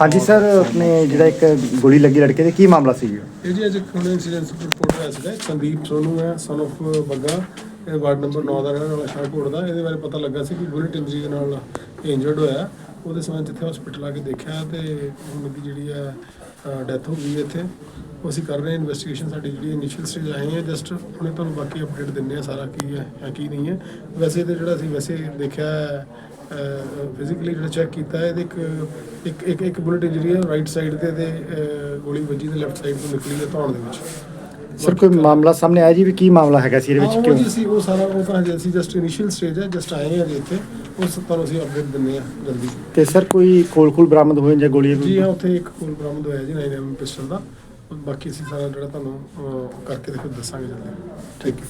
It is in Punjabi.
ਹਾਂਜੀ ਸਰ ਆਪਣੇ ਜਿਹੜਾ ਇੱਕ ਗੋਲੀ ਲੱਗੀ ਲੜਕੇ ਦੇ ਕੀ ਮਾਮਲਾ ਸੀ ਜੀ? ਇਹ ਜੀ ਅੱਜ ਹੁਣ ਇਨਸੀਡੈਂਟ ਰਿਪੋਰਟ ਹੋਇਆ ਸੀਗਾ। ਇੱਕ ਸੰਦੀਪ ਸੋਨੂ ਹੈ ਸਨ of ਬੱਗਾ। ਇਹ ਵਾਰਡ ਨੰਬਰ 9 ਦਾ ਰਹਿਣ ਵਾਲਾ ਸ਼ਾਹਕੋਟ ਦਾ। ਇਹਦੇ ਬਾਰੇ ਪਤਾ ਲੱਗਾ ਸੀ ਕਿ ਬੁਲਟ ਇੰਜਰੀ ਦੇ ਨਾਲ ਇੰਜਰਡ ਹੋਇਆ। ਉਹਦੇ ਸਮਾਂ ਜਿੱਥੇ ਹਸਪੀਟਲ ਆ ਕੇ ਦੇਖਿਆ ਤੇ ਹੁਣ ਦੀ ਜਿਹੜੀ ਹੈ ਡੈਥ ਹੋ ਗਈ ਹੈ ਇੱਥੇ। ਉਹ ਅਸੀਂ ਕਰ ਰਹੇ ਹਾਂ ਇਨਵੈਸਟੀਗੇਸ਼ਨ ਸਾਡੀ ਜਿਹੜੀ ਇਨੀਸ਼ੀਅਲ ਸਟੇਜ ਆਏ ਹੈ ਜਸਟ ਹੁਣੇ ਤੁਹਾਨੂੰ ਬਾਕੀ ਅਪਡੇਟ ਦਿੰਦੇ ਆ ਸਾਰਾ ਕੀ ਹੈ ਜਾਂ ਕੀ ਨਹੀਂ ਹੈ। ਵੈਸੇ ਤੇ ਜਿਹੜਾ ਅਸੀਂ ਵੈਸੇ ਦੇਖਿਆ ਫਿਜ਼ੀਕਲੀ ਜਿਹੜਾ ਚੈੱਕ ਕੀਤਾ ਹੈ ਇਹਦੇ ਇੱਕ ਇੱਕ ਇੱਕ ਇੱਕ ਬੁਲਟ ਇੰਜਰੀ ਹੈ ਰਾਈਟ ਸਾਈਡ ਤੇ ਤੇ ਗੋਲੀ ਵੱਜੀ ਤੇ ਲੈਫਟ ਸਾਈਡ ਤੋਂ ਨਿਕਲੀ ਹੈ ਧੌਣ ਦੇ ਵਿੱਚ। ਸਰ ਕੋਈ ਮਾਮਲਾ ਸਾਹਮਣੇ ਆਇਆ ਜੀ ਵੀ ਕੀ ਮਾਮਲਾ ਹੈਗਾ ਸੀ ਇਹਦੇ ਹਾਂ, ਵਿੱਚ ਉਹ ਜੀ ਕਿਉਂ ਸੀ ਉਹ ਸਾਰਾ ਉਹ ਤਾਂ ਹਜੇ ਅਸੀਂ ਜਸਟ ਇਨੀਸ਼ੀਅਲ ਸਟੇਜ ਹੈ ਜਸਟ ਆਏ ਹਾਂ ਜੀ ਇੱਥੇ। ਉਸ ਤੁਹਾਨੂੰ ਅਸੀਂ ਅਪਡੇਟ ਦਿੰਦੇ ਹਾਂ ਜਲਦੀ। ਤੇ ਸਰ ਕੋਈ ਖੋਲ ਖੋਲ ਬਰਾਮਦ ਹੋਏ ਜਾਂ ਗੋਲੀ ਜੀ ਹਾਂ ਉੱਥੇ ਇੱਕ ਕੋਲ ਬਰਾਮਦ ਹੋਇਆ ਜੀ 9mm ਪਿਸਟਲ ਦਾ। ਬਾਕੀ ਅਸੀਂ ਸਾਰਾ ਜਿਹੜਾ ਤੁਹਾਨੂੰ ਕਰਕੇ ਫਿਰ ਦੱਸਾਂਗੇ ਜਲਦੀ। Thank you